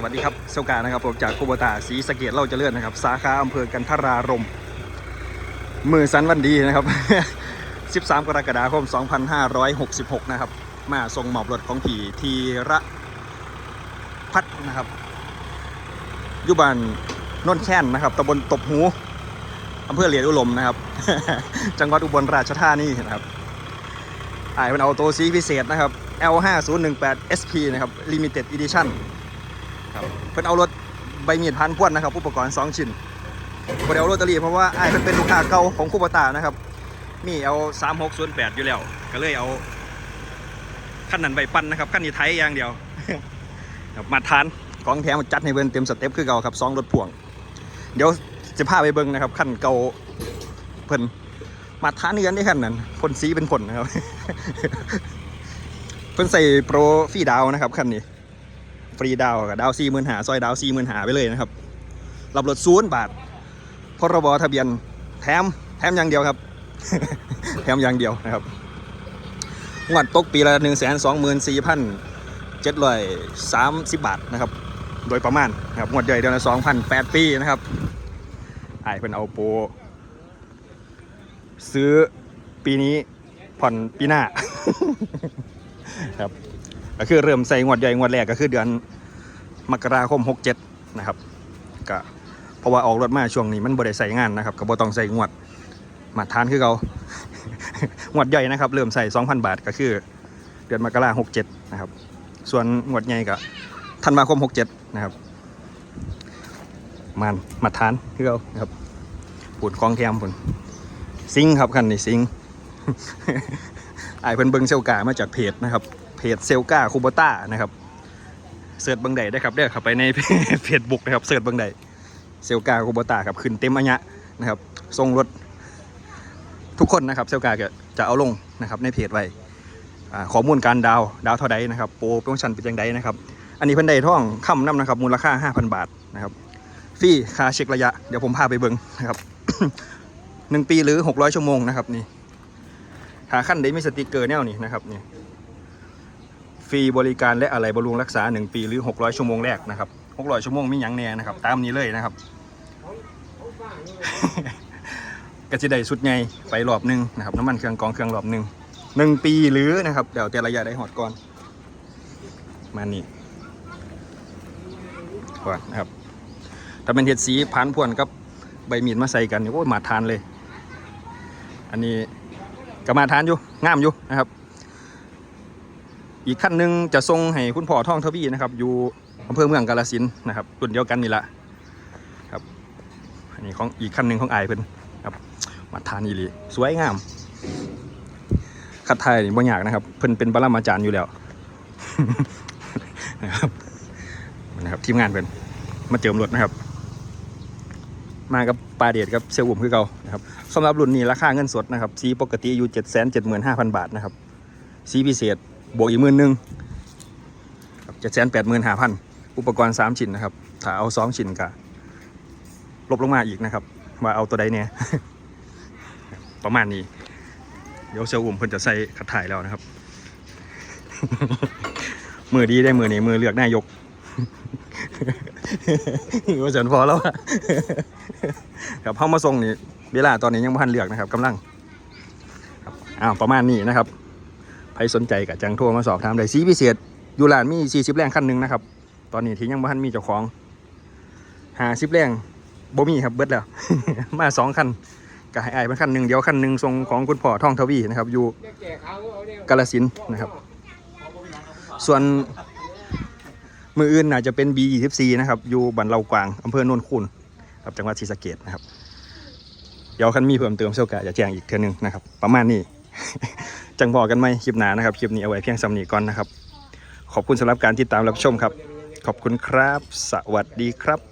สวัสดีครับเซลกานะครับผมจากคูโบตาสีสะเกตเล่าเจริญนะครับ สาขาอำเภอกันทรารม มือสันวันดีนะครับ 13 กรกฎาคม 2566 นะครับ มาส่งหมอบรถของผีทีระพัดนะครับยุบานนนแค้นนะครับตำบลตบหูอำเภอเหลียดอุลมนะครับ จังหวัดอุบลราชธานีนะครับอายเป็นเอาตัวสีพิเศษนะครับ L5018 SP นะครับ Limited Edition ครับเพิ่นเอารถใบมีดพันพวนนะครับ อุปกรณ์2ชิ้นบ่ได้เอาลอตเตอรี่เพราะว่าอ้ายเพิ่นเป็นลูกค้าเก่าของคูปตานะครับ มีเอา3608อยู่แล้ว ก็เลยเอาคันนั้นไปปั้นนะครับคันนี้ไทยอย่างเดียว ครับมาทานของแถมจัดให้เบิ่นเต็มสเต็ปคือเก่าครับสองรถพ่วง เดี๋ยวจะพาไปเบิ่งนะครับคันเก่าเพิ่นมาทานนี่กันได้คันนั้นคนสีเป็นคนนะครับ เพิ่นใส่โปรฟรีดาวนะครับคันนี้ ฟรีดาวกับดาวสี่หมื่นหาซอยดาวสี่หมื่นหาไปเลยนะครับรับรถศูนย์บาทพรบทะเบียนแถมแถมอย่างเดียวครับ แถมอย่างเดียวนะครับงวดตกปีละหนึ่งแสนสองหมื่นสี่พันเจ็ดร้อยสามสิบบาทนะครับ โดยประมาณนะครับงวดใหญ่เดือนละสองพันแปดปีนะครับไอ้เพิ่นเอาโปรซื้อปีนี้ผ่อนปีหน้าครับ ก็คือเริ่มใส่งวดใหญ่งวดแรกก็คือเดือนมกราคม 67 นะครับก็เพราะว่าออกรถมาช่วงนี้มันบ่ได้ใส่งานนะครับก็บ่ต้องใส่งวดมาทานคือเขางวดใหญ่นะครับ เริ่มใส่ 2,000 บาทก็คือ เดือนมกราคม 67 นะครับ ส่วนงวดใหญ่ก็ธันวาคม 67 นะครับมันมาทานคือเขานะครับปูดคลองแคมปุ่นซิงครับคันนี้ซิงไอ้เพิ่นเบิงเซลกามาจากเพจนะครับ เพจเซลกาคูโบต้านะครับเสิร์ชเบิงใดได้ครับเด้อเข้าไปในเพจบุกนะครับเสิร์ชเบิงใดเซลกาคูโบต้าครับขึ้นเต็มอัญญะนะครับส่งรถทุกคนนะครับเซลกาจะเอาลงนะครับในเพจไว้ข้อมูลการดาวดาวเท่าใดนะครับโปรโปรโมชั่นเป็นยังไงนะครับ อันนี้เพิ่นได้ท่องค่ำน้ำนะครับมูลค่า 5,000 บาทนะครับฟรีค่าเช็คระยะเดี๋ยวผมพาไปเบิงนะครับหนึ่งปีหรือ 600 ชั่วโมงนะครับนี่หาขั้นได้มีสติกเกอร์แนวนี้นะครับนี่ ฟรีบริการและอะไรบำรุงรักษา 1 ปีหรือ 600 ชั่วโมงแรกนะครับ 600 ชั่วโมงมีหยังแน่นะครับ ตามนี้เลยนะครับ ก็จะได้สุดไงไปรอบหนึงนะครับน้ำมันเครื่องกองเครื่องรอบหนึ่งหนึ่งปีหรือนะครับเดี๋ยวแต่ระยะได้หอดก่อนมานี่ก่อนนะครับถ้าเป็นเห็ดสีพันพวนกับใบมีดมาใส่กันเนี่ยโอ้ยมาทานเลย อันนี้ก็มาทานอยู่งามอยู่นะครับ อีกขั้นหนึ่งจะส่งให้คุณพ่อท่องทวีนะครับ อยู่อำเภอเมืองกาลสินนะครับรุ่นเดียวกันนี่แหละครับอันนี้ของอีกขั้นหนึ่งของไอเพิ่นครับมาทานอีลีสวยงามคัดไทยนี่บ่ยากนะครับ เพิ่นเป็นปรมาจารย์อยู่แล้วนะครับนะครับทีมงานเพิ่นมาเจิมรถนะครับ มากับปลาเดดกับเซลล์อุ่มคือเก่านะครับสำหรับรุ่นนี้ราคาเงินสดนะครับสีปกติอยู่7 7 5 0 0 0บาทนะครับสีพิเศษ บวกอีกหมื่นหนึ่งเจ็ดแสนแปดหมื่นห้าพันอุปกรณ์3ชิ้นนะครับ ถ้าเอา2ชิ้นก็ลบลงมาอีกนะครับ ว่าเอาตัวใดเนี่ยประมาณนี้ เดี๋ยวเซลล์อุ่มเพิ่นจะใส่ขัดถ่ายแล้วนะครับ มือดีได้มือนี้มือเลือกนายกว่าฉันพอแล้วอะครับเข้ามาส่งนี่เวลาตอนนี้ยังไม่ทันเลือกนะครับกำลังอ้าวประมาณนี้นะครับ ครสนใจกับจังโทรมาสอบถามได้สีพิเศษยู่ร้านมี 40 แรงคันหนึ่งนะครับ ตอนนี้ที่ยังไม่ทันมีเจ้าของหาสิบแรงบ่มีครับเบิดแล้ว มาสองคันก็ให้ไอ้เป็นคันหนึ่งเดี๋ยวคันหนึ่งส่งของคุณพ่อท่องทวีนะครับ อยู่กาลสินนะครับ ส่วนมืออื่นน่าจะเป็น B24 นะครับ อยู่บันเลากวางอำเภอโนนคูนครับจังหวัดศรีสะเกดนะครับ เดี๋ยวคันมีเพิ่มเติมเซลกะจะแจ้งอีกเทื่อหนึงนะครับ ประมาณนี้ จังบอกกันไหมคลิปหนานะครับ คลิปนี้เอาไว้เพียงสำนีก่อนนะครับ ขอบคุณสำหรับการติดตามรับชมครับ ขอบคุณครับ สวัสดีครับ